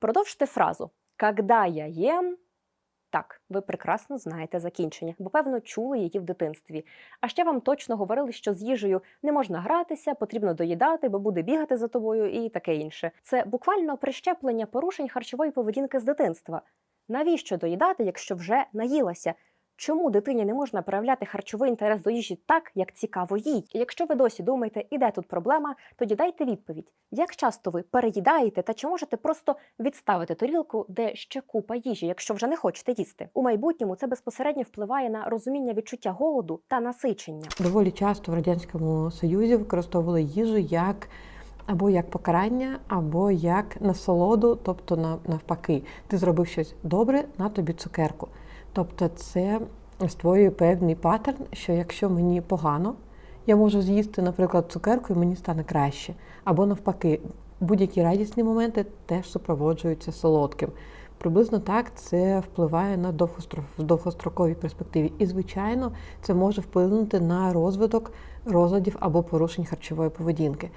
Продовжте фразу «Когда я ем. Так, ви прекрасно знаєте закінчення, бо певно чули її в дитинстві. А ще вам точно говорили, що з їжею не можна гратися, потрібно доїдати, бо буде бігати за тобою і таке інше. Це буквально прищеплення порушень харчової поведінки з дитинства. Навіщо доїдати, якщо вже наїлася? Чому дитині не можна проявляти харчовий інтерес до їжі так, як цікаво їй? Якщо ви досі думаєте, і де тут проблема, тоді дайте відповідь: як часто ви переїдаєте та чи можете просто відставити тарілку, де ще купа їжі, якщо вже не хочете їсти? У майбутньому це безпосередньо впливає на розуміння відчуття голоду та насичення. Доволі часто в радянському союзі використовували їжу як або як покарання, або як насолоду, тобто на- навпаки, ти зробив щось добре, на тобі цукерку. Тобто, це створює певний паттерн, що якщо мені погано, я можу з'їсти, наприклад, цукерку, і мені стане краще. Або навпаки, будь-які радісні моменти теж супроводжуються солодким. Приблизно так це впливає на довгостроковій перспективі. І, звичайно, це може вплинути на розвиток розладів або порушень харчової поведінки.